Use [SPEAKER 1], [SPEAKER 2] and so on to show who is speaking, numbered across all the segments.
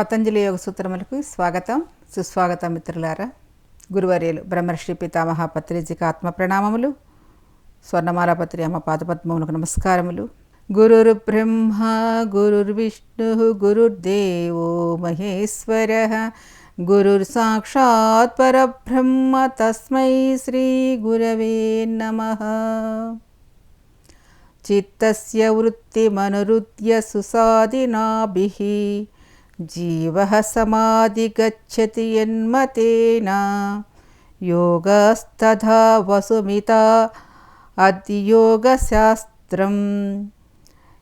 [SPEAKER 1] పతంజలి యోగ సూత్రములకు స్వాగతం. సుస్వాగతం మిత్రులారా గురువర్యులు బ్రహ్మర్షి పితామహ పత్రిజికి ఆత్మ ప్రణామములు. స్వర్ణమాల పత్రి అమ్మ పాదపద్మములకు నమస్కారములు. గురుర్ బ్రహ్మ గురుర్విష్ణు గురుర్దేవో మహేశ్వర. గురుర్ సాక్షాత్ పరబ్రహ్మ తస్మై శ్రీ గురవే నమ. చిత్తస్య వృత్తిమనురుద్య సుసాదినాభిः జీవ సమాధిగచ్చతి యన్మతేన? యోగస్తథా వసుమిత అద్యోగశాస్త్రం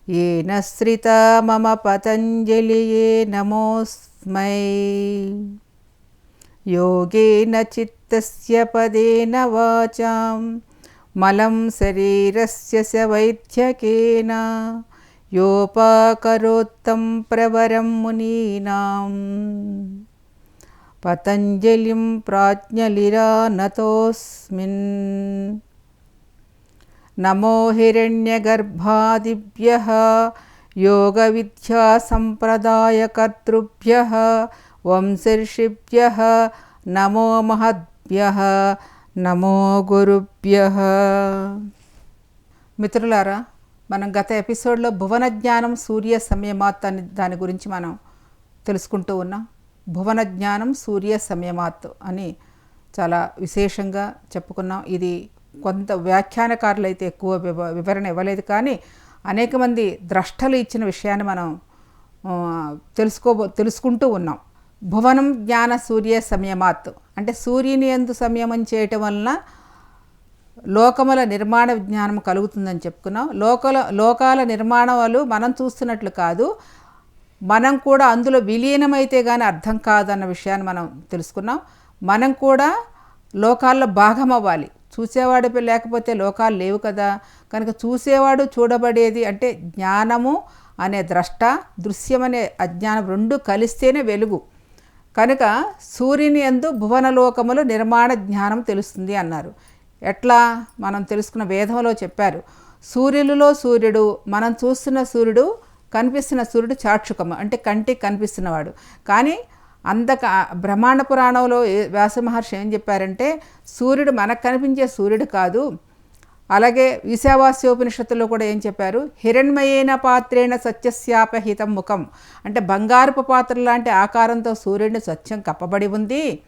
[SPEAKER 1] ఏన శ్రిత మమ పతంజలియే నమోస్మై. యోగేన చిత్తస్య పదేన వాచాం. మలం శరీరస్య వైద్యకేన? वैद्यकेन योपाकरोत्तं प्रवरं मुनीनां पतञ्जलिं प्राज्ञलिरानतोऽस्मिन् नमो हिरण्यगर्भादिभ्यः योगविद्यासम्प्रदायकर्तृभ्यः वंशर्षिभ्यः नमो महद्भ्यः నమో గురుభ్య మిత్రులారా మనం గత ఎపిసోడ్లో భువన జ్ఞానం సూర్య సమయమాత్ అని దాని గురించి మనం తెలుసుకుంటూ ఉన్నాం. భువన జ్ఞానం సూర్య సమయమాత్ అని చాలా విశేషంగా చెప్పుకున్నాం. ఇది కొంత వ్యాఖ్యానకారులు అయితే ఎక్కువ వివ వివరణ ఇవ్వలేదు కానీ అనేక మంది ద్రష్టలు ఇచ్చిన విషయాన్ని మనం తెలుసుకో తెలుసుకుంటూ ఉన్నాం. భువనం జ్ఞాన సూర్య సమయమాత్ అంటే సూర్యుని ఎందు సంయమం చేయటం వలన లోకముల నిర్మాణ విజ్ఞానం కలుగుతుందని చెప్పుకున్నాం. లోకల లోకాల నిర్మాణాలు మనం చూస్తున్నట్లు కాదు. మనం కూడా అందులో విలీనమైతే కానీ అర్థం కాదన్న విషయాన్ని మనం తెలుసుకున్నాం. మనం కూడా లోకాల్లో భాగం అవ్వాలి. చూసేవాడు లేకపోతే లోకాలు లేవు కదా. కనుక చూసేవాడు చూడబడేది అంటే జ్ఞానము అనే ద్రష్ట దృశ్యం అనే అజ్ఞానం రెండు కలిస్తేనే వెలుగు. కనుక సూర్యుని ఎందు భువనలోకములు నిర్మాణ జ్ఞానం తెలుస్తుంది అన్నారు. ఎట్లా మనం తెలుసుకున్న వేదంలో చెప్పారు. సూర్యులలో సూర్యుడు మనం చూస్తున్న సూర్యుడు కనిపిస్తున్న సూర్యుడు చాక్షుకము. అంటే కంటికి కనిపిస్తున్నవాడు. కానీ అందక బ్రహ్మాండ పురాణంలో వ్యాస మహర్షి ఏం చెప్పారంటే సూర్యుడు మనకు కనిపించే సూర్యుడు కాదు. అలాగే ఈశావాస్యోపనిషత్తులో కూడా ఏం చెప్పారు? హిరణ్మయేన పాత్రేణ సత్యస్యాపహితం ముఖం. అంటే బంగారపు పాత్ర లాంటి ఆకారంతో సూర్యుడిని సత్యం కప్పబడి ఉంది.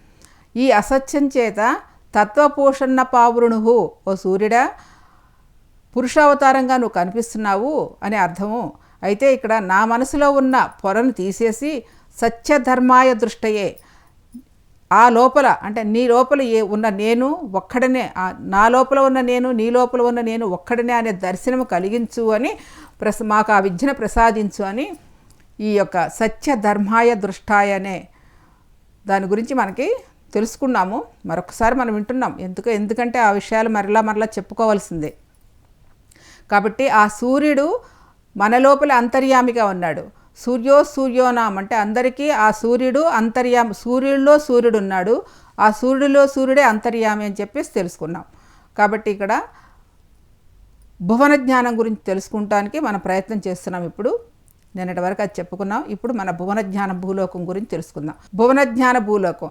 [SPEAKER 1] ఈ అసత్యం చేత తత్వపోషణ పావురుణుహు ఓ సూర్యుడా పురుషావతారంగా నువ్వు కనిపిస్తున్నావు అని అర్థము. అయితే ఇక్కడ నా మనసులో ఉన్న పొరను తీసేసి సత్యధర్మాయ దృష్టయే. ఆ లోపల అంటే నీ లోపల ఏ ఉన్న నేను ఒక్కడనే నా లోపల ఉన్న నేను నీ లోపల ఉన్న నేను ఒక్కడనే అనే దర్శనం కలిగించు అని ప్రస మాకు ఆ విద్యను ప్రసాదించు అని ఈ యొక్క సత్యధర్మాయ దృష్టాయ అనే దాని గురించి మనకి తెలుసుకున్నాము. మరొకసారి మనం వింటున్నాం. ఎందుకు ఎందుకంటే ఆ విషయాలు మరలా మరలా చెప్పుకోవాల్సిందే. కాబట్టి ఆ సూర్యుడు మన లోపల అంతర్యామిగా ఉన్నాడు. సూర్యో సూర్యోనాం అంటే అందరికీ ఆ సూర్యుడు అంతర్యామి సూర్యుడిలో సూర్యుడు ఉన్నాడు. ఆ సూర్యుడిలో సూర్యుడే అంతర్యామి అని చెప్పేసి తెలుసుకున్నాం. కాబట్టి ఇక్కడ భువన జ్ఞానం గురించి తెలుసుకుంటానికి మనం ప్రయత్నం చేస్తున్నాం ఇప్పుడు. నిన్నటి వరకు అది చెప్పుకున్నాం. ఇప్పుడు మన భువన జ్ఞాన భూలోకం గురించి తెలుసుకుందాం. భువన జ్ఞాన భూలోకం.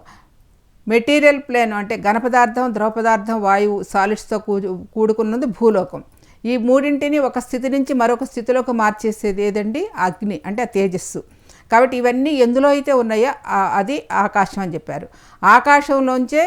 [SPEAKER 1] మెటీరియల్ ప్లేన్ అంటే ఘన పదార్థం ద్రవ పదార్థం వాయువు సాలిడ్స్తో కూడుకున్నది భూలోకం. ఈ మూడింటిని ఒక స్థితి నుంచి మరొక స్థితిలోకి మార్చేసేది ఏదండి? అగ్ని అంటే ఆ తేజస్సు. కాబట్టి ఇవన్నీ ఎందులో అయితే ఉన్నాయో అది ఆకాశం అని చెప్పారు. ఆకాశంలోంచే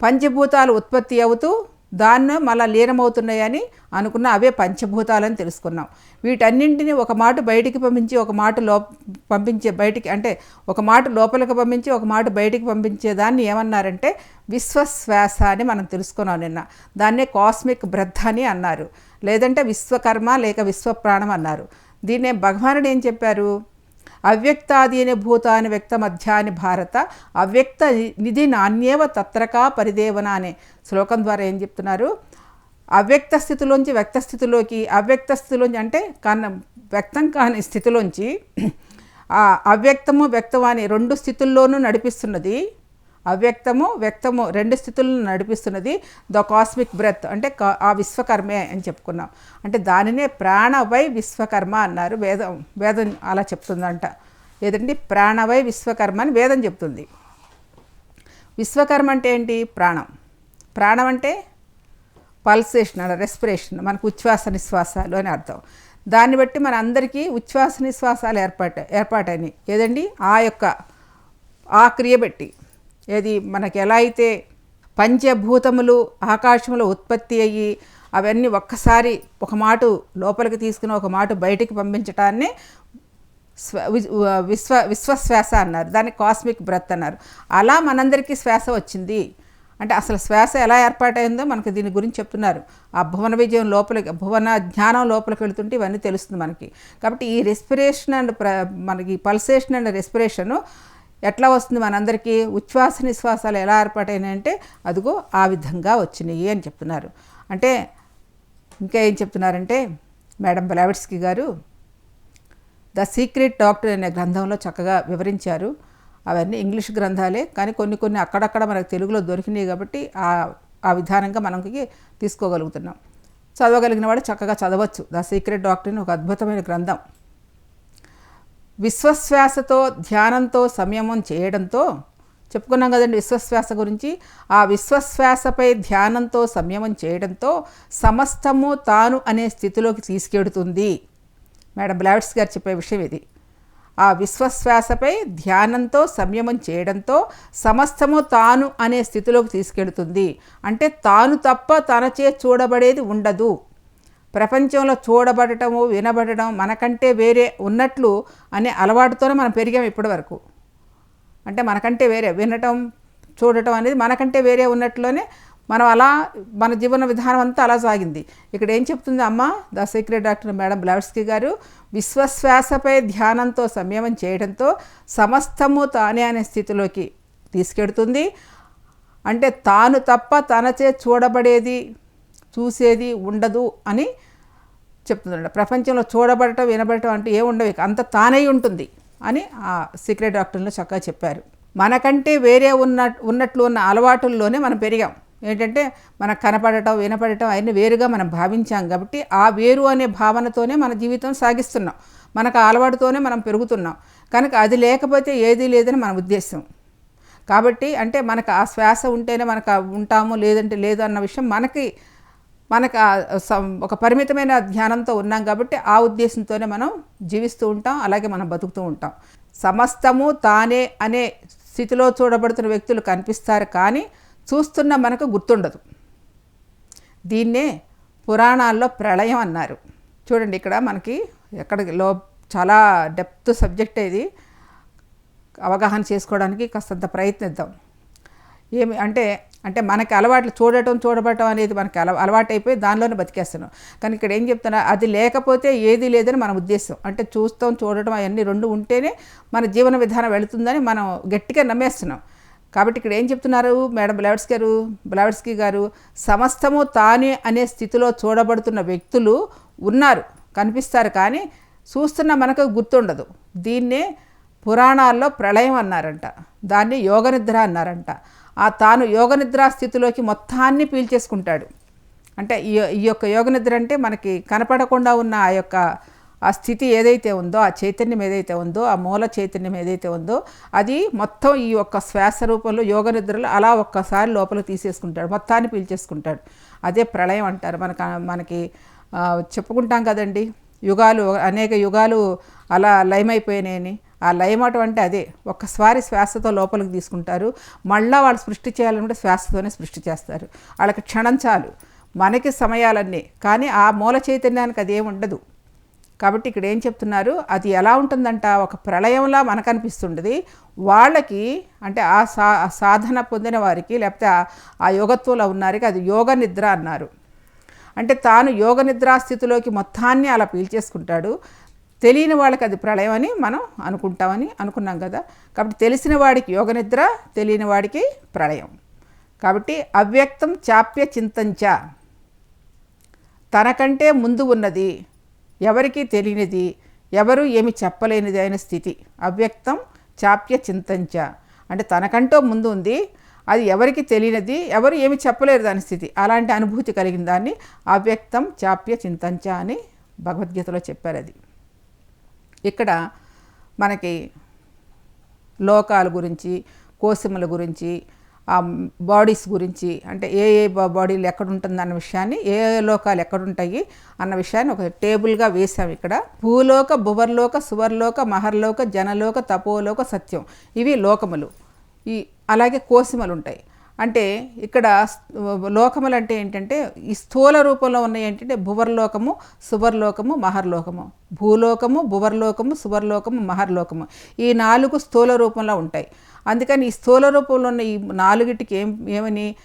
[SPEAKER 1] పంచభూతాలు ఉత్పత్తి అవుతూ దాన్ని మళ్ళా లీనమవుతున్నాయని అనుకున్న అవే పంచభూతాలని తెలుసుకున్నాం. వీటన్నింటినీ ఒక మాట బయటికి పంపించి ఒక మాట లో పంపించే బయటికి అంటే ఒక మాట లోపలికి పంపించి ఒక మాట బయటికి పంపించే దాన్ని ఏమన్నారంటే విశ్వశ్వాస అని మనం తెలుసుకున్నాం నిన్న. దాన్నే కాస్మిక్ బ్రద్ధ అని అన్నారు. లేదంటే విశ్వకర్మ లేక విశ్వప్రాణం అన్నారు. దీన్నే భగవానుడు ఏం చెప్పారు? అవ్యక్తాదీని భూతాని వ్యక్తమధ్యాని భారత అవ్యక్త నిధి నాణ్యేవ తత్రకా పరిదేవన అనే శ్లోకం ద్వారా ఏం చెప్తున్నారు? అవ్యక్త స్థితిలోంచి వ్యక్త స్థితిలోకి అవ్యక్త స్థితిలోంచి అంటే కన్న వ్యక్తం కాని స్థితిలోంచి అవ్యక్తము వ్యక్తమని రెండు స్థితుల్లోనూ నడిపిస్తున్నది. అవ్యక్తము వ్యక్తము రెండు స్థితులను నడిపిస్తున్నది ద కాస్మిక్ బ్రెత్ అంటే ఆ విశ్వకర్మే అని చెప్పుకున్నాం. అంటే దానినే ప్రాణవై విశ్వకర్మ అన్నారు వేదం వేదం అలా చెప్తుందంట. ఏదంటే ప్రాణవై విశ్వకర్మ అని వేదం చెప్తుంది. విశ్వకర్మ అంటే ఏంటి? ప్రాణం. ప్రాణం అంటే పల్సేషన్ అంటే రెస్పిరేషన్ మనకు ఉచ్ఛ్వాస నిశ్వాసాలు అని అర్థం. దాన్ని బట్టి మన అందరికీ ఉచ్ఛ్వాస నిశ్వాసాలు ఏర్పాటు ఏర్పాటైనవి ఏదండి? ఆ యొక్క ఆ క్రియ బట్టి ఏది మనకి ఎలా అయితే పంచభూతములు ఆకాశములో ఉత్పత్తి అయ్యి అవన్నీ ఒక్కసారి ఒక మాట లోపలికి తీసుకుని ఒక మాట బయటికి పంపించటాన్ని స్వ వి- విశ్వ విశ్వశ్వాస అన్నారు. దాన్ని కాస్మిక్ బ్రెత్ అన్నారు. అలా మనందరికీ శ్వాస వచ్చింది. అంటే అసలు శ్వాస ఎలా ఏర్పాటైందో మనకు దీని గురించి చెప్తున్నారు. ఆ భువన విజయం లోపలికి భువన జ్ఞానం లోపలికి వెళుతుంటే ఇవన్నీ తెలుస్తుంది మనకి. కాబట్టి ఈ రెస్పిరేషన్ అండ్ ప్ర మనకి పల్సేషన్ అండ్ రెస్పిరేషను ఎట్లా వస్తుంది మనందరికీ ఉచ్ఛ్వాస నిశ్వాసాలు ఎలా ఏర్పాటైనాయి అంటే అదిగో ఆ విధంగా వచ్చినాయి అని చెప్తున్నారు. అంటే ఇంకా ఏం చెప్తున్నారంటే మేడం బలావిడ్స్కి గారు ద సీక్రెట్ డాక్టర్ అనే గ్రంథంలో చక్కగా వివరించారు. అవన్నీ ఇంగ్లీష్ గ్రంథాలే కానీ కొన్ని కొన్ని అక్కడక్కడ మనకు తెలుగులో దొరికినాయి కాబట్టి ఆ ఆ విధానంగా మనకి తీసుకోగలుగుతున్నాం. చదవగలిగిన వాడు చక్కగా చదవచ్చు. ద సీక్రెట్ డాక్టర్ ఒక అద్భుతమైన గ్రంథం. విశ్వశ్వాసతో ధ్యానంతో సంయమం చేయడంతో చెప్పుకున్నాం కదండి విశ్వశ్వాస గురించి. ఆ విశ్వశ్వాసపై ధ్యానంతో సంయమం చేయడంతో సమస్తము తాను అనే స్థితిలోకి తీసుకెడుతుంది. మేడం బ్లావిట్స్ గారు చెప్పే విషయం ఇది. ఆ విశ్వశ్వాసపై ధ్యానంతో సంయమం చేయడంతో సమస్తము తాను అనే స్థితిలోకి తీసుకెడుతుంది. అంటే తాను తప్ప తనచే చూడబడేది ఉండదు. ప్రపంచంలో చూడబడటము వినబడటం మనకంటే వేరే ఉన్నట్లు అనే అలవాటుతోనే మనం పెరిగాం ఇప్పటి వరకు అంటే మనకంటే వేరే వినటం చూడటం అనేది మనకంటే వేరే ఉన్నట్లోనే మనం అలా మన జీవన విధానం అంతా అలా సాగింది. ఇక్కడ ఏం చెప్తుంది అమ్మ? The secret doctor madam Blavatsky గారు విశ్వశ్వాసపై ధ్యానంతో సంయమం చేయడంతో సమస్తము తానే అనే స్థితిలోకి తీసుకెడుతుంది. అంటే తాను తప్ప తనచే చూడబడేది చూసేది ఉండదు అని చెప్తుందంట ప్రపంచంలో చూడబడటం వినబడటం అంటే ఏ ఉండవు అంత తానై ఉంటుంది అని ఆ సీక్రెట్ డాక్టర్లు చక్కగా చెప్పారు. మనకంటే వేరే ఉన్న ఉన్నట్లు ఉన్న అలవాటుల్లోనే మనం పెరిగాం. ఏంటంటే మనకు కనపడటం వినపడటం అవన్నీ వేరుగా మనం భావించాం కాబట్టి ఆ వేరు అనే భావనతోనే మన జీవితం సాగిస్తున్నాం. మనకు అలవాటుతోనే మనం పెరుగుతున్నాం. కనుక అది లేకపోతే ఏదీ లేదని మన ఉద్దేశం. కాబట్టి అంటే మనకు ఆ శ్వాస ఉంటేనే మనకు ఉంటాము లేదంటే లేదు అన్న విషయం మనకి మనకు ఒక పరిమితమైన ధ్యానంతో ఉన్నాం కాబట్టి ఆ ఉద్దేశంతోనే మనం జీవిస్తూ ఉంటాం అలాగే మనం బతుకుతూ ఉంటాం. సమస్తము తానే అనే స్థితిలో చూడబడుతున్న వ్యక్తులు కనిపిస్తారు కానీ చూస్తున్న మనకు గుర్తుండదు. దీన్నే పురాణాల్లో ప్రళయం అన్నారు. చూడండి ఇక్కడ మనకి ఎక్కడలో చాలా డెప్త్ సబ్జెక్ట్ ఇది. అవగాహన చేసుకోవడానికి కాస్తంత ప్రయత్నిద్దాం. ఏమి అంటే అంటే మనకి అలవాట్లు చూడటం చూడబడటం అనేది మనకి అల అలవాటు అయిపోయి దానిలోనే బతికేస్తున్నాం. కానీ ఇక్కడ ఏం చెప్తున్నా అది లేకపోతే ఏది లేదని మన ఉద్దేశం. అంటే చూస్తాం చూడటం అవన్నీ రెండు ఉంటేనే మన జీవన విధానం వెళుతుందని మనం గట్టిగా నమ్మేస్తున్నాం. కాబట్టి ఇక్కడ ఏం చెప్తున్నారు మేడం బ్లావెట్స్ గారు బ్లావెట్స్కి గారు సమస్తము తానే అనే స్థితిలో చూడబడుతున్న వ్యక్తులు ఉన్నారు కనిపిస్తారు కానీ చూస్తున్న మనకు గుర్తుండదు. దీన్నే పురాణాల్లో ప్రళయం అన్నారంట దాన్ని యోగనిద్ర అన్నారంట. ఆ తాను యోగనిద్రా స్థితిలోకి మొత్తాన్ని పీల్చేసుకుంటాడు. అంటే ఈ ఈ యొక్క యోగనిద్ర అంటే మనకి కనపడకుండా ఉన్న ఆ యొక్క ఆ స్థితి ఏదైతే ఉందో ఆ చైతన్యం ఏదైతే ఉందో ఆ మూల చైతన్యం ఏదైతే ఉందో అది మొత్తం ఈ యొక్క శ్వాస రూపంలో యోగ నిద్రలో అలా ఒక్కసారి లోపల తీసేసుకుంటాడు. మొత్తాన్ని పీల్చేసుకుంటాడు. అదే ప్రళయం అంటారు. మనకు మనకి చెప్పుకుంటాం కదండి యుగాలు అనేక యుగాలు అలా లయమైపోయినాయని. ఆ లయమటం అంటే అదే. ఒక్కసారి శ్వాసతో లోపలికి తీసుకుంటారు. మళ్ళీ వాళ్ళు సృష్టి చేయాలంటే శ్వాసతోనే సృష్టి చేస్తారు. వాళ్ళకి క్షణం చాలు. మనకి సమయాలన్నీ. కానీ ఆ మూల చైతన్యానికి అదేం ఉండదు. కాబట్టి ఇక్కడ ఏం చెప్తున్నారు? అది ఎలా ఉంటుందంట? ఒక ప్రళయంలా మనకు అనిపిస్తుంటుంది. వాళ్ళకి అంటే ఆ సా సాధన పొందిన వారికి లేకపోతే ఆ- ఆ యోగత్వంలో ఉన్నారికి అది యోగ నిద్ర అన్నారు. అంటే తాను యోగ నిద్రా స్థితిలోకి మొత్తాన్ని అలా పీల్చేసుకుంటాడు. తెలియని వాళ్ళకి అది ప్రళయం అని మనం అనుకుంటామని అనుకున్నాం కదా. కాబట్టి తెలిసిన వాడికి యోగ నిద్ర తెలియని వాడికి ప్రళయం. కాబట్టి అవ్యక్తం చాప్య చింతంచ. తనకంటే ముందు ఉన్నది ఎవరికీ తెలియనిది ఎవరు ఏమి చెప్పలేనిది అయిన స్థితి. అవ్యక్తం చాప్య చింతంచ. అంటే తనకంటూ ముందు ఉంది అది ఎవరికి తెలియనిది ఎవరు ఏమి చెప్పలేరు దాని స్థితి. అలాంటి అనుభూతి కలిగిన దాన్ని అవ్యక్తం చాప్య చింతంచ అని భగవద్గీతలో చెప్పారు అది. ఇక్కడ మనకి లోకాల గురించి కోసిమల గురించి ఆ బాడీస్ గురించి అంటే ఏ ఏ బా- బాడీలు ఎక్కడుంటుంది అన్న విషయాన్ని ఏ ఏ లోకాలు ఎక్కడుంటాయి అన్న విషయాన్ని ఒక టేబుల్గా వేసాం ఇక్కడ. భూలోక భువర్లోక సువర్లోక మహర్లోక జనలోక తపోలోక సత్యం. ఇవి లోకములు. ఈ అలాగే కోసిమలు ఉంటాయి. అంటే ఇక్కడ లోకములు అంటే ఏంటంటే ఈ స్థూల రూపంలో ఉన్నాయి ఏంటంటే భువర్లోకము సువర్లోకము మహర్లోకము. భూలోకము భువర్లోకము సువర్లోకము మహర్లోకము. ఈ నాలుగు స్థూల రూపంలో ఉంటాయి. అందుకని ఈ స్థూల రూపంలో ఉన్న ఈ నాలుగిటికి ఏం ఏమని?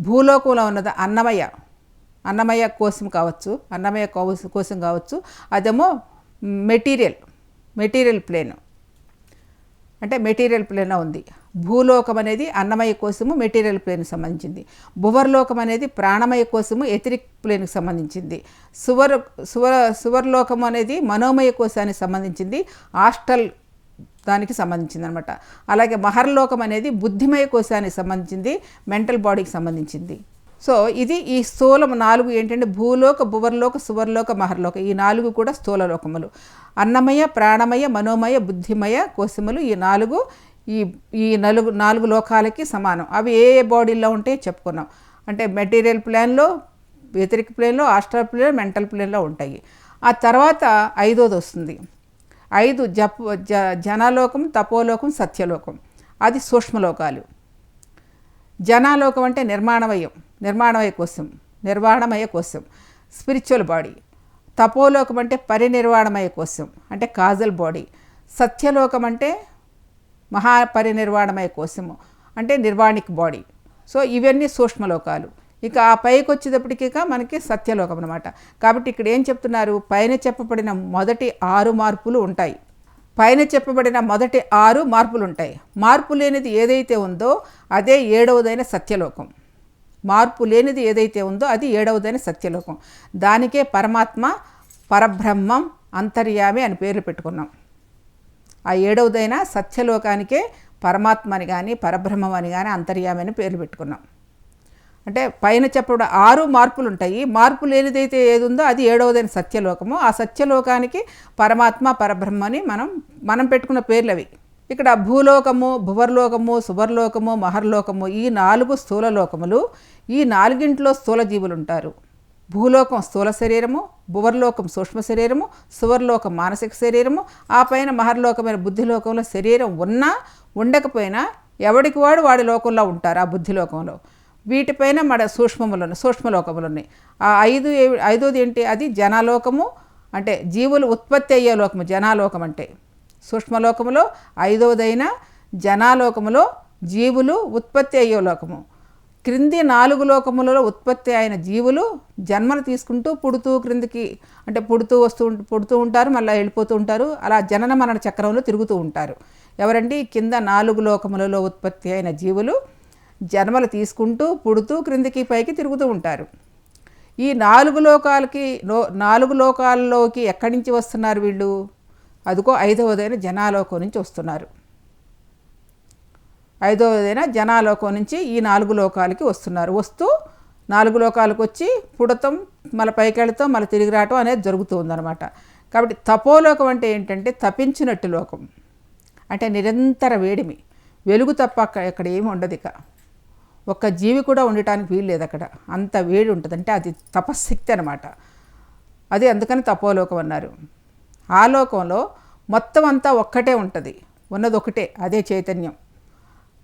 [SPEAKER 1] భూలోకంలో ఉన్నది అన్నమయ్య. అన్నమయ్య కోశం కావచ్చు అన్నమయ్య కోశం కావచ్చు. అదేమో మెటీరియల్ మెటీరియల్ ప్లేన్. అంటే మెటీరియల్ ప్లేన్ ఉంది. భూలోకం అనేది అన్నమయ కోశము మెటీరియల్ ప్లేన్కి సంబంధించింది. భువర్లోకం అనేది ప్రాణమయ కోశము ఎథరిక్ ప్లేన్కి సంబంధించింది. సువర్ సువర్ సువర్లోకం అనేది మనోమయ కోశానికి సంబంధించింది. ఆస్టల్ దానికి సంబంధించింది అనమాట అలాగే మహర్లోకం అనేది బుద్ధిమయ కోశానికి సంబంధించింది. మెంటల్ బాడీకి సంబంధించింది. సో ఇది ఈ స్థూలం నాలుగు ఏంటంటే భూలోక భువర్లోక సువర్లోక మహర్లోక. ఈ నాలుగు కూడా స్థూల లోకములు. అన్నమయ ప్రాణమయ మనోమయ బుద్ధిమయ కోశములు ఈ నాలుగు ఈ ఈ నలుగు నాలుగు లోకాలకి సమానం. అవి ఏ ఏ బాడీల్లో ఉంటాయి చెప్పుకున్నాం. అంటే మెటీరియల్ ప్లాన్లో వ్యతిరేక ప్లేన్లో ఆస్ట్రల్ ప్లేన్ మెంటల్ ప్లేన్లో ఉంటాయి. ఆ తర్వాత ఐదోది వస్తుంది. ఐదు జప జ జనాలోకం తపోలోకం సత్యలోకం. అది సూక్ష్మలోకాలు. జనాలోకం అంటే నిర్మాణమయం నిర్మాణమయ కోసం నిర్వాణమయ కోసం స్పిరిచువల్ బాడీ. తపోలోకం అంటే పరినిర్వాణమయ కోసం అంటే కాజల్ బాడీ. సత్యలోకం అంటే మహాపరినిర్వాణమయ కోసము అంటే నిర్వాణిక్ బాడీ. సో ఇవన్నీ సూక్ష్మలోకాలు. ఇక ఆ పైకి వచ్చేటప్పటికి మనకి సత్యలోకం అనమాట కాబట్టి ఇక్కడ ఏం చెప్తున్నారు? పైన చెప్పబడిన మొదటి ఆరు మార్పులు ఉంటాయి. పైన చెప్పబడిన మొదటి ఆరు మార్పులు ఉంటాయి. మార్పు లేనిది ఏదైతే ఉందో అదే ఏడవదైన సత్యలోకం. మార్పు లేనిది ఏదైతే ఉందో అది ఏడవదైన సత్యలోకం. దానికే పరమాత్మ పరబ్రహ్మం అంతర్యామి అని పేర్లు పెట్టుకున్నాం. ఆ ఏడవదైన సత్యలోకానికే పరమాత్మ అని కానీ పరబ్రహ్మం అని కానీ అంతర్యామని అని పేర్లు పెట్టుకున్నాం. అంటే పైన చెప్పడం ఆరు మార్పులు ఉంటాయి మార్పు లేనిదైతే ఏది ఉందో అది ఏడవదైన సత్యలోకము. ఆ సత్యలోకానికి పరమాత్మ పరబ్రహ్మ అని మనం మనం పెట్టుకున్న పేర్లు అవి ఇక్కడ భూలోకము భువర్లోకము సువర్లోకము మహర్లోకము ఈ నాలుగు స్థూల లోకములు ఈ నాలుగింట్లో స్థూల జీవులు ఉంటారు భూలోకం స్థూల శరీరము భువర్లోకం సూక్ష్మ శరీరము సువర్లోకం మానసిక శరీరము ఆ పైన మహర్లోకమైన బుద్ధిలోకంలో శరీరం ఉన్నా ఉండకపోయినా ఎవడికి వాడు వాడి లోకంలో ఉంటారు ఆ బుద్ధిలోకంలో. వీటిపైన మన సూక్ష్మములు సూక్ష్మలోకములు ఉన్నాయి. ఆ ఐదు ఏ- ఐదోది ఏంటి? అది జనాలోకము అంటే జీవులు ఉత్పత్తి అయ్యే లోకము జనాలోకం అంటే. సూక్ష్మలోకములో ఐదవదైన జనాలోకములో జీవులు ఉత్పత్తి అయ్యే లోకము. క్రింది నాలుగు లోకములలో ఉత్పత్తి అయిన జీవులు జన్మలు తీసుకుంటూ పుడుతూ క్రిందికి అంటే పుడుతూ వస్తూ పుడుతూ ఉంటారు మళ్ళీ వెళ్ళిపోతూ ఉంటారు. అలా జనన మరణ చక్రంలో తిరుగుతూ ఉంటారు. ఎవరండి? కింద నాలుగు లోకములలో ఉత్పత్తి అయిన జీవులు జన్మలు తీసుకుంటూ పుడుతూ క్రిందికి పైకి తిరుగుతూ ఉంటారు. ఈ నాలుగు లోకాలకి నాలుగు లోకాల్లోకి ఎక్కడి నుంచి వస్తున్నారు వీళ్ళు? అదిగో ఐదవదైన జనాలోకం నుంచి వస్తున్నారు. ఐదవదైన జనాలోకం నుంచి ఈ నాలుగు లోకాలకి వస్తున్నారు. వస్తూ నాలుగు లోకాలకు వచ్చి పుడతం మళ్ళీ పైకెళ్తాం మళ్ళీ తిరిగి రావటం అనేది జరుగుతుందనమాట కాబట్టి తపోలోకం అంటే ఏంటంటే తపించినట్టు లోకం. అంటే నిరంతర వేడిమి. వెలుగు తప్ప అక్కడ ఏమి ఉండదు ఇక. ఒక్క జీవి కూడా ఉండటానికి వీలు లేదు అక్కడ. అంత వేడి ఉంటుంది. అంటే అది తపశక్తి అనమాట అది అందుకని తపోలోకం అన్నారు. ఆ లోకంలో మొత్తం అంతా ఒక్కటే ఉంటుంది. ఉన్నది ఒకటే అదే చైతన్యం.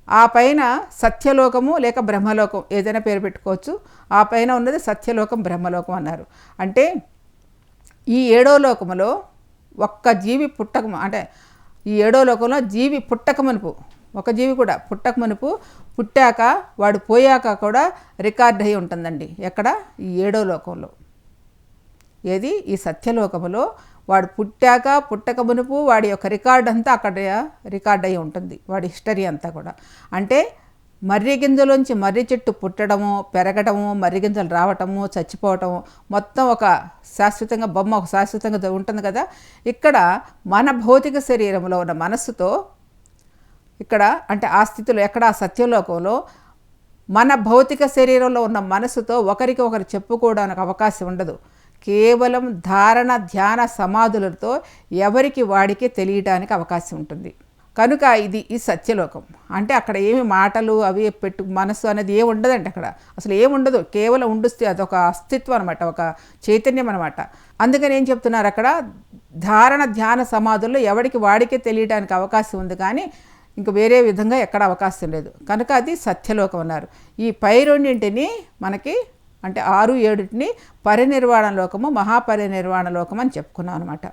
[SPEAKER 1] ఆ పైన సత్యలోకము లేక బ్రహ్మలోకం ఏదైనా పేరు పెట్టుకోవచ్చు. ఆ పైన ఉన్నది సత్యలోకం బ్రహ్మలోకం అన్నారు. అంటే ఈ ఏడో లోకములో ఒక్క జీవి పుట్టకము అంటే ఈ ఏడో లోకంలో జీవి పుట్టకమనుపు ఒక జీవి కూడా పుట్టకమనుపు పుట్టాక వాడు పోయాక కూడా రికార్డ్ అయి ఉంటుందండి. ఎక్కడ? ఈ ఏడో లోకంలో. ఏది? ఈ సత్యలోకములో వాడు పుట్టాక పుట్టక మునుపు వాడి యొక్క రికార్డ్ అంతా అక్కడ రికార్డ్ అయి ఉంటుంది. వాడి హిస్టరీ అంతా కూడా. అంటే మర్రి గింజలోంచి మర్రి చెట్టు పుట్టడము పెరగడము మర్రి గింజలు రావటము చచ్చిపోవటము మొత్తం ఒక శాశ్వతంగా బొమ్మ ఒక శాశ్వతంగా ఉంటుంది కదా? ఇక్కడ మన భౌతిక శరీరంలో ఉన్న మనస్సుతో ఇక్కడ అంటే ఆ స్థితిలో ఎక్కడ? ఆ సత్యలోకంలో మన భౌతిక శరీరంలో ఉన్న మనసుతో ఒకరికి ఒకరు చెప్పుకోవడానికి అవకాశం ఉండదు. కేవలం ధారణ ధ్యాన సమాధులతో ఎవరికి వాడికి తెలియటానికి అవకాశం ఉంటుంది. కనుక ఇది ఈ సత్యలోకం. అంటే అక్కడ ఏమి మాటలు అవి పెట్టు మనసు అనేది ఏమి ఉండదండి అక్కడ. అసలు ఏముండదు కేవలం ఉండుస్తే అదొక అస్తిత్వం అనమాట ఒక చైతన్యం అనమాట అందుకని ఏం చెప్తున్నారు అక్కడ? ధారణ ధ్యాన సమాధుల్లో ఎవడికి వాడికే తెలియడానికి అవకాశం ఉంది కానీ ఇంక వేరే విధంగా ఎక్కడ అవకాశం లేదు. కనుక అది సత్యలోకం అన్నారు. ఈ పై రెండింటిని మనకి అంటే ఆరు ఏడుటిని పరినిర్వాణ లోకము మహాపరినిర్వాణ లోకం అని చెప్పుకున్నాం అనమాట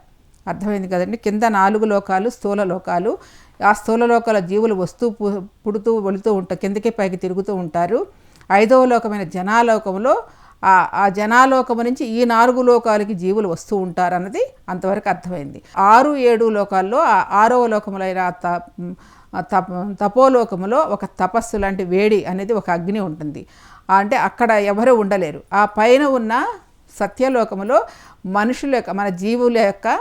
[SPEAKER 1] అర్థమైంది కదండి? కింద నాలుగు లోకాలు స్థూల లోకాలు. ఆ స్థూల లోకాల జీవులు వస్తూ పు- పుడుతూ వెళుతూ ఉంటారు కిందకి పైకి తిరుగుతూ ఉంటారు. ఐదవ లోకమైన జనాలోకంలో ఆ ఆ జనాలోకము నుంచి ఈ నాలుగు లోకాలకి జీవులు వస్తూ ఉంటారు అన్నది అంతవరకు అర్థమైంది. ఆరు ఏడు లోకాల్లో ఆ ఆరవ లోకములైన త- తప తపోలోకములో ఒక తపస్సు లాంటి వేడి అనేది ఒక అగ్ని ఉంటుంది. అంటే అక్కడ ఎవరు ఉండలేరు. ఆ పైన ఉన్న సత్యలోకములో మనుషుల యొక్క మన జీవుల యొక్క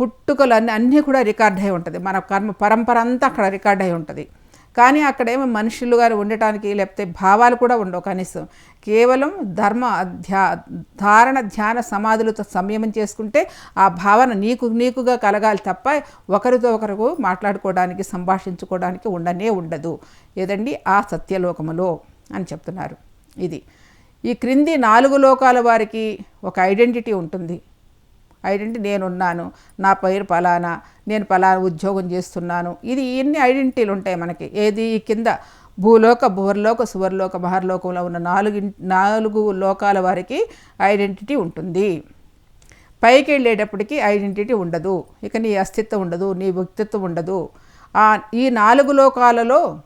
[SPEAKER 1] పుట్టుకలు అన్నీ అన్నీ కూడా రికార్డ్ అయి ఉంటుంది. మన కర్మ పరంపర అంతా అక్కడ రికార్డ్ అయి ఉంటుంది. కానీ అక్కడేమో మనుషులు గారు ఉండటానికి లేకపోతే భావాలు కూడా ఉండవు కనీసం. కేవలం ధర్మ ధ్యా ధారణ ధ్యాన సమాధులతో సంయమం చేసుకుంటే ఆ భావన నీకు నీకుగా కలగాలి తప్ప ఒకరితో ఒకరు మాట్లాడుకోవడానికి సంభాషించుకోవడానికి ఉండనే ఉండదు. ఏదండి? ఆ సత్యలోకములో. అని చెప్తున్నారు. ఇది. ఈ క్రింది నాలుగు లోకాల వారికి ఒక ఐడెంటిటీ ఉంటుంది. ఐడెంటిటీ నేనున్నాను నా పేరు పలానా నేను పలానా ఉద్యోగం చేస్తున్నాను. ఇది ఇన్ని ఐడెంటిటీలు ఉంటాయి మనకి? ఏది? ఈ కింద భూలోక భువర్లోక సువర్లోక మహర్లోకంలో ఉన్న నాలుగు నాలుగు లోకాల వారికి ఐడెంటిటీ ఉంటుంది. పైకి వెళ్ళేటప్పటికి ఐడెంటిటీ ఉండదు. ఇక నీ అస్తిత్వం ఉండదు నీ వ్యక్తిత్వం ఉండదు. ఈ నాలుగు లోకాలలో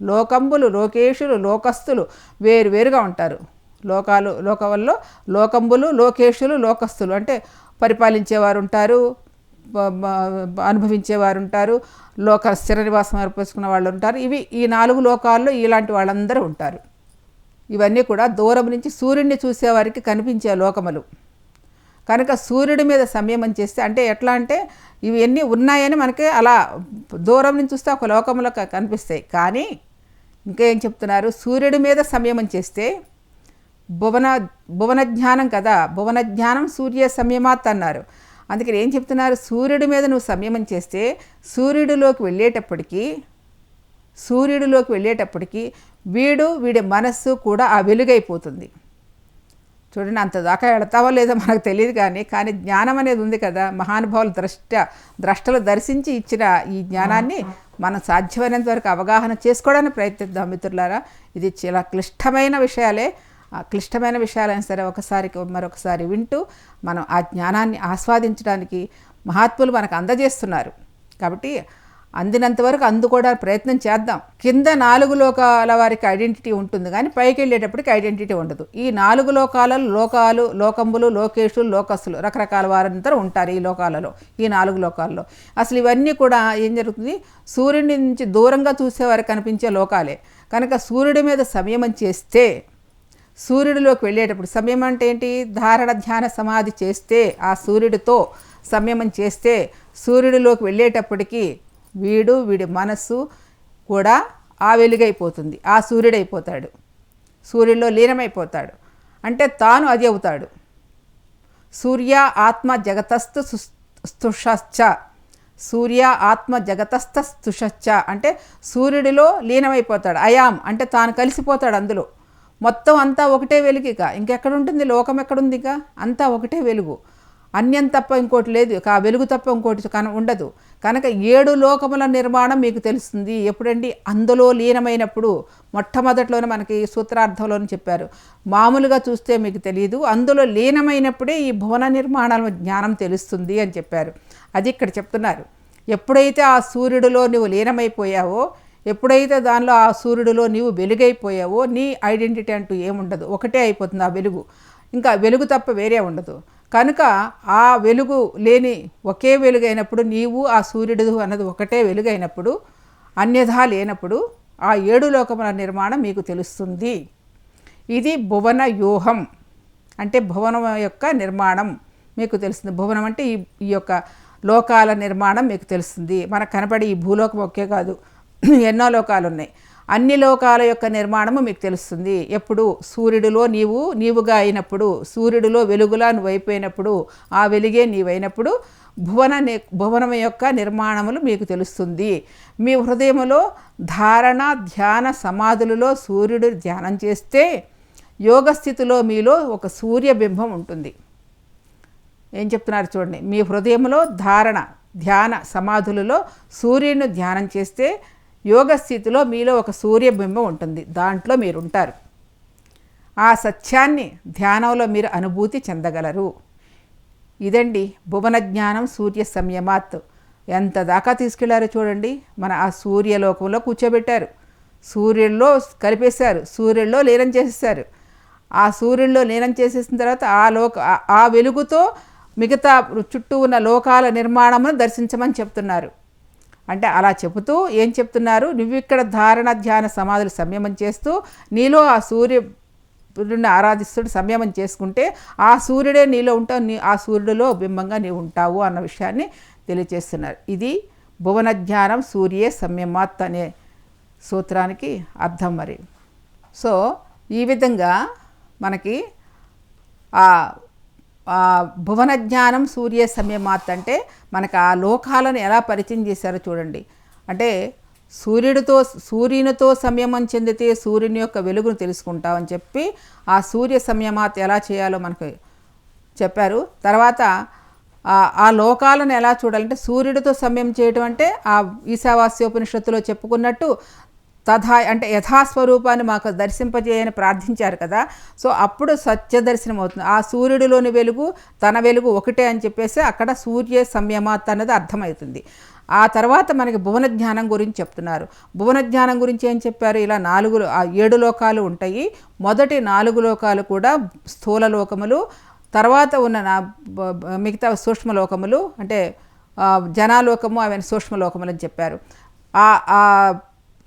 [SPEAKER 1] లోకంబులు లోకేశులు లోకస్తులు వేరు వేరుగా ఉంటారు. లోకాలు లోకవల్లో లోకంబులు లోకేశులు లోకస్తులు అంటే పరిపాలించేవారు ఉంటారు అనుభవించేవారు ఉంటారు లోక స్థిర నివాసం ఏర్పరచుకున్న వాళ్ళు ఉంటారు ఇవి ఈ నాలుగు లోకాల్లో ఇలాంటి వాళ్ళందరూ ఉంటారు. ఇవన్నీ కూడా దూరం నుంచి సూర్యుడిని చూసేవారికి కనిపించే లోకములు. కనుక సూర్యుడి మీద సంయమం చేస్తే అంటే ఎట్లా అంటే ఇవన్నీ ఉన్నాయని మనకి అలా దూరం నుంచి చూస్తే ఒక లోకంలో కనిపిస్తాయి. కానీ ఇంకా ఏం చెప్తున్నారు? సూర్యుడి మీద సంయమం చేస్తే భువన భువన జ్ఞానం కదా భువన జ్ఞానం సూర్య సంయమాత్ అన్నారు. అందుకని ఏం చెప్తున్నారు? సూర్యుడి మీద నువ్వు సంయమం చేస్తే సూర్యుడిలోకి వెళ్ళేటప్పటికీ సూర్యుడిలోకి వెళ్ళేటప్పటికీ వీడు వీడి మనస్సు కూడా ఆ వెలుగైపోతుంది. చూడండి అంత దాకా వెళతావో లేదో మనకు తెలియదు కానీ కానీ జ్ఞానం అనేది ఉంది కదా. మహానుభావులు ద్రష్ట ద్రష్టలు దర్శించి ఇచ్చిన ఈ జ్ఞానాన్ని మనం సాధ్యమైనంత వరకు అవగాహన చేసుకోవడానికి ప్రయత్నిద్దాం మిత్రులారా. ఇది చాలా క్లిష్టమైన విషయాలే. ఆ క్లిష్టమైన విషయాలైనా సరే ఒకసారి మరొకసారి వింటూ మనం ఆ జ్ఞానాన్ని ఆస్వాదించడానికి మహాత్ములు మనకు అందజేస్తున్నారు. కాబట్టి అందినంత వరకు అందుకోవడానికి ప్రయత్నం చేద్దాం. కింద నాలుగు లోకాల వారికి ఐడెంటిటీ ఉంటుంది కానీ పైకి వెళ్ళేటప్పటికి ఐడెంటిటీ ఉండదు. ఈ నాలుగు లోకాలలో లోకాలు లోకంబులు లోకేషులు లోకస్తులు రకరకాల వారందరూ ఉంటారు ఈ లోకాలలో ఈ నాలుగు లోకాల్లో. అసలు ఇవన్నీ కూడా ఏం జరుగుతుంది? సూర్యుడి నుంచి దూరంగా చూసేవారికి కనిపించే లోకాలే. కనుక సూర్యుడి మీద సంయమం చేస్తే సూర్యుడిలోకి వెళ్ళేటప్పుడు సంయమం అంటే ఏంటి? ధారణ ధ్యాన సమాధి చేస్తే ఆ సూర్యుడితో సంయమం చేస్తే సూర్యుడిలోకి వెళ్ళేటప్పటికీ వీడు వీడి మనస్సు కూడా ఆ వెలుగైపోతుంది. ఆ సూర్యుడైపోతాడు. సూర్యుల్లో లీనమైపోతాడు. అంటే తాను అది అవుతాడు. సూర్య ఆత్మ జగతస్థ స్తుషశ్చ. సూర్య ఆత్మ జగతస్థ స్తుషశ్చ. అంటే సూర్యుడిలో లీనమైపోతాడు. అయాం అంటే తాను కలిసిపోతాడు అందులో. మొత్తం అంతా ఒకటే వెలుగు ఇక. ఉంటుంది? లోకం ఎక్కడుంది ఇక అంతా ఒకటే వెలుగు. అన్యం తప్ప ఇంకోటి లేదు కా వెలుగు తప్ప ఇంకోటి కన ఉండదు. కనుక ఏడు లోకముల నిర్మాణం మీకు తెలుస్తుంది. ఎప్పుడండి? అందులో లీనమైనప్పుడు మొట్టమొదట్లోనే మనకి సూత్రార్థంలోనే చెప్పారు. మామూలుగా చూస్తే మీకు తెలియదు అందులో లీనమైనప్పుడే ఈ భువన నిర్మాణాల జ్ఞానం తెలుస్తుంది అని చెప్పారు. అది ఇక్కడ చెప్తున్నారు. ఎప్పుడైతే ఆ సూర్యుడిలో నువ్వు లీనమైపోయావో ఎప్పుడైతే దానిలో ఆ సూర్యుడిలో నీవు వెలుగైపోయావో నీ ఐడెంటిటీ అంటూ ఏముండదు. ఒకటే అయిపోతుంది ఆ వెలుగు. ఇంకా వెలుగు తప్ప వేరే ఉండదు. కనుక ఆ వెలుగు లేని ఒకే వెలుగైనప్పుడు నీవు ఆ సూర్యుడు అన్నది ఒకటే వెలుగైనప్పుడు అన్యథా లేనప్పుడు ఆ ఏడు లోకముల నిర్మాణం మీకు తెలుస్తుంది. ఇది భువన వ్యూహం. అంటే భువనం యొక్క నిర్మాణం మీకు తెలుస్తుంది. భువనం అంటే ఈ ఈ యొక్క లోకాల నిర్మాణం మీకు తెలుస్తుంది. మనకు కనపడే ఈ భూలోకం ఒకే కాదు. ఎన్నో లోకాలు ఉన్నాయి అన్ని లోకాల యొక్క నిర్మాణము మీకు తెలుస్తుంది. ఎప్పుడు సూర్యుడిలో నీవు నీవుగా అయినప్పుడు సూర్యుడిలో వెలుగులా నువ్వు అయిపోయినప్పుడు ఆ వెలుగే నీవైనప్పుడు భువన భువనం యొక్క నిర్మాణములు మీకు తెలుస్తుంది. మీ హృదయములో ధారణ ధ్యాన సమాధులలో సూర్యుడు ధ్యానం చేస్తే యోగ స్థితిలో మీలో ఒక సూర్యబింబం ఉంటుంది. ఏం చెప్తున్నారు చూడండి. మీ హృదయంలో ధారణ ధ్యాన సమాధులలో సూర్యుడిని ధ్యానం చేస్తే యోగ స్థితిలో మీలో ఒక సూర్యబింబం ఉంటుంది. దాంట్లో మీరు ఉంటారు ఆ సత్యాన్ని ధ్యానంలో మీరు అనుభూతి చెందగలరు. ఇదండి భువన జ్ఞానం సూర్య సంయమాత్. ఎంత దాకా తీసుకెళ్ళారో చూడండి. మన ఆ సూర్యలోకంలో కూర్చోబెట్టారు. సూర్యుల్లో కలిపేశారు. సూర్యుల్లో లీనం చేసేసారు ఆ సూర్యుల్లో లీనం చేసేసిన తర్వాత ఆ లోక ఆ వెలుగుతో మిగతా చుట్టూ ఉన్న లోకాల నిర్మాణమును దర్శించమని చెప్తున్నారు. అంటే అలా చెబుతూ ఏం చెప్తున్నారు? నువ్వు ఇక్కడ ధారణ ధ్యాన సమాధులు సంయమం చేస్తూ నీలో ఆ సూర్య సూర్యుడిని ఆరాధిస్తుడు సంయమం చేసుకుంటే ఆ సూర్యుడే నీలో ఉంటావు నీ ఆ సూర్యుడిలో బింబంగా నీవు ఉంటావు అన్న విషయాన్ని తెలియజేస్తున్నారు. ఇది భువన ధ్యానం సూర్యే సంయమాత్ అనే సూత్రానికి అర్థం మరి. సో ఈ విధంగా మనకి ఆ భువన జ్ఞానం సూర్య సమయమాత్ అంటే మనకు ఆ లోకాలను ఎలా పరిచయం చేశారో చూడండి. అంటే సూర్యుడితో సూర్యునితో సంయమం చెందితే సూర్యుని యొక్క వెలుగును తెలుసుకుంటామని చెప్పి ఆ సూర్య సంయమాత్ ఎలా చేయాలో మనకు చెప్పారు. తర్వాత ఆ- లోకాలను ఎలా చూడాలంటే సూర్యుడితో సమయం చేయటం అంటే ఆ ఈశావాస్యోపనిషత్తులో చెప్పుకున్నట్టు తథా అంటే యథాస్వరూపాన్ని మాకు దర్శింపజేయని ప్రార్థించారు కదా. సో అప్పుడు సత్య దర్శనం అవుతుంది. ఆ సూర్యుడిలోని వెలుగు తన వెలుగు ఒకటే అని చెప్పేసి అక్కడ సూర్య సంయమాత్ అన్నది అర్థమవుతుంది. ఆ తర్వాత మనకి భువన జ్ఞానం గురించి చెప్తున్నారు. భువన జ్ఞానం గురించి ఏం చెప్పారు? ఇలా నాలుగు ఏడు లోకాలు ఉంటాయి. మొదటి నాలుగు లోకాలు కూడా స్థూల లోకములు తర్వాత ఉన్న నా మిగతా సూక్ష్మ లోకములు అంటే జనాలోకము అవన్నీ సూక్ష్మలోకములు అని చెప్పారు. ఆ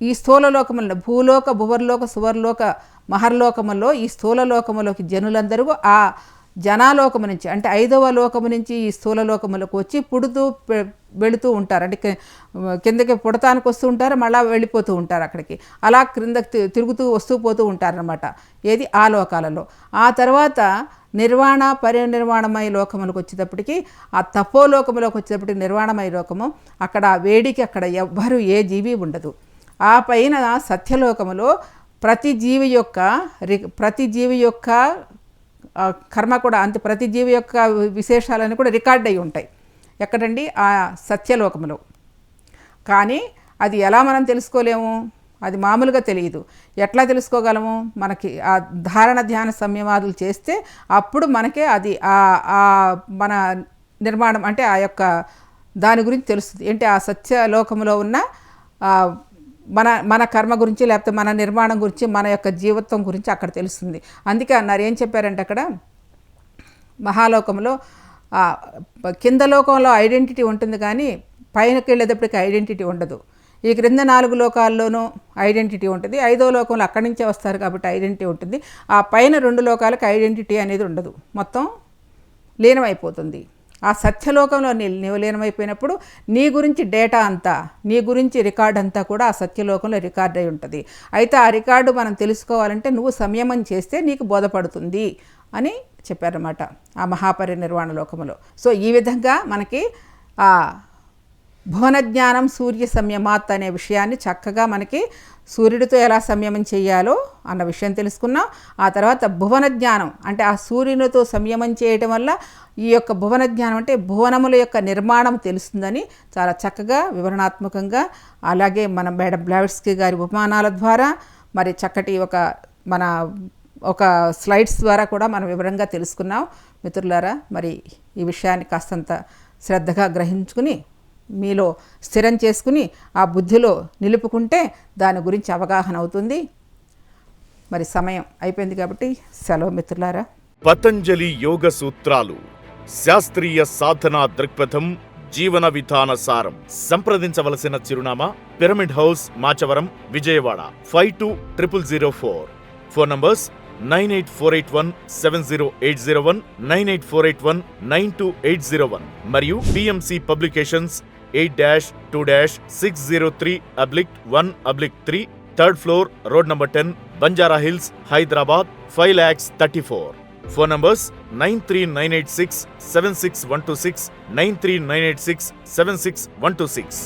[SPEAKER 1] ఈ స్థూలలోకములను భూలోక భువర్లోక సువర్లోక మహర్లోకములో ఈ స్థూల లోకములోకి జనులందరూ ఆ జనాలోకము నుంచి అంటే ఐదవ లోకము నుంచి ఈ స్థూల లోకములకు వచ్చి పుడుతూ వెళుతూ ఉంటారు. అంటే కిందకి పుడతానికి వస్తూ ఉంటారు మళ్ళీ వెళ్ళిపోతూ ఉంటారు అక్కడికి. అలా క్రిందకి తి- తిరుగుతూ వస్తూ పోతూ ఉంటారనమాట ఏది? ఆ లోకాలలో. ఆ తర్వాత నిర్వాణ పరినిర్వాణమయ లోకములకు వచ్చేటప్పటికి ఆ తపోలోకములోకి వచ్చేటప్పటికి నిర్వాణమయ లోకము అక్కడ వేడికి అక్కడ ఎవ్వరు ఏ జీవి ఉండదు. ఆ పైన సత్యలోకములో ప్రతి జీవి యొక్క రి- ప్రతి జీవి యొక్క కర్మ కూడా అంత ప్రతి జీవి యొక్క విశేషాలన్నీ కూడా రికార్డ్ అయి ఉంటాయి. ఎక్కడండి? ఆ సత్యలోకములో. కానీ అది ఎలా మనం తెలుసుకోలేము? అది మామూలుగా తెలియదు. ఎట్లా తెలుసుకోగలము? మనకి ఆ ధారణ ధ్యాన సంయమాదులు చేస్తే అప్పుడు మనకే అది ఆ మన నిర్మాణం అంటే ఆ యొక్క దాని గురించి తెలుస్తుంది. ఏంటి? ఆ సత్యలోకంలో ఉన్న ఆ, మన మన కర్మ గురించి లేకపోతే మన నిర్మాణం గురించి మన యొక్క జీవితం గురించి అక్కడ తెలుస్తుంది. అందుకే అన్నారు ఏం చెప్పారంటే అక్కడ మహాలోకంలో కింద లోకంలో ఐడెంటిటీ ఉంటుంది కానీ పైనకి వెళ్ళేటప్పటికి ఐడెంటిటీ ఉండదు. ఈ క్రింద నాలుగు లోకాల్లోనూ ఐడెంటిటీ ఉంటుంది. ఐదో లోకంలో అక్కడి నుంచే వస్తారు కాబట్టి ఐడెంటిటీ ఉంటుంది. ఆ పైన రెండు లోకాలకు ఐడెంటిటీ అనేది ఉండదు. మొత్తం లీనమైపోతుంది. ఆ సత్యలోకంలో నీ నివలీనమైపోయినప్పుడు నీ గురించి డేటా అంతా నీ గురించి రికార్డ్ అంతా కూడా ఆ సత్యలోకంలో రికార్డ్ అయి ఉంటుంది. అయితే ఆ రికార్డు మనం తెలుసుకోవాలంటే నువ్వు సంయమం చేస్తే నీకు బోధపడుతుంది అని చెప్పారన్నమాట ఆ మహాపరినిర్వాణ లోకములో. సో ఈ విధంగా మనకి భువనజ్ఞానం భువన జ్ఞానం సూర్య సంయమాత్ అనే విషయాన్ని చక్కగా మనకి సూర్యుడితో ఎలా సంయమం చేయాలో అన్న విషయం తెలుసుకున్నాం. ఆ తర్వాత భువన జ్ఞానం అంటే ఆ సూర్యునితో సంయమం చేయటం వల్ల ఈ యొక్క భువన జ్ఞానం అంటే భువనముల యొక్క నిర్మాణం తెలుస్తుందని చాలా చక్కగా వివరణాత్మకంగా అలాగే మన మేడం బ్లావిడ్స్కి గారి ఉపమానాల ద్వారా మరి చక్కటి ఒక మన ఒక స్లైడ్స్ ద్వారా కూడా మనం వివరంగా తెలుసుకున్నాం. మిత్రులారా మరి ఈ విషయాన్ని కాస్తంత శ్రద్ధగా గ్రహించుకుని మీలో స్థిరం చేసుకుని ఆ బుద్ధిలో నిలుపుకుంటే దాని గురించి అవగాహన అవుతుంది. మరి సమయం అయిపోయింది కాబట్టి సెలవు మిత్రులారా.
[SPEAKER 2] పతంజలి యోగ సూత్రాలు శాస్త్రీయ సాధనా దృక్పథం జీవన విధాన సారం. సంప్రదించవలసిన చిరునామా pyramid house Machavaram Vijayawada. Five two triple zero four. Phone numbers nine eight four eight one seven zero eight zero one nine eight four eight one nine two eight zero one. మరియు PMC publications eight dash two dash six zero three oblique one oblique three third floor road number ten Banjara Hills Hyderabad five lakhs thirty four phone numbers nine three nine eight six seven six one two six nine three nine eight six seven six one two six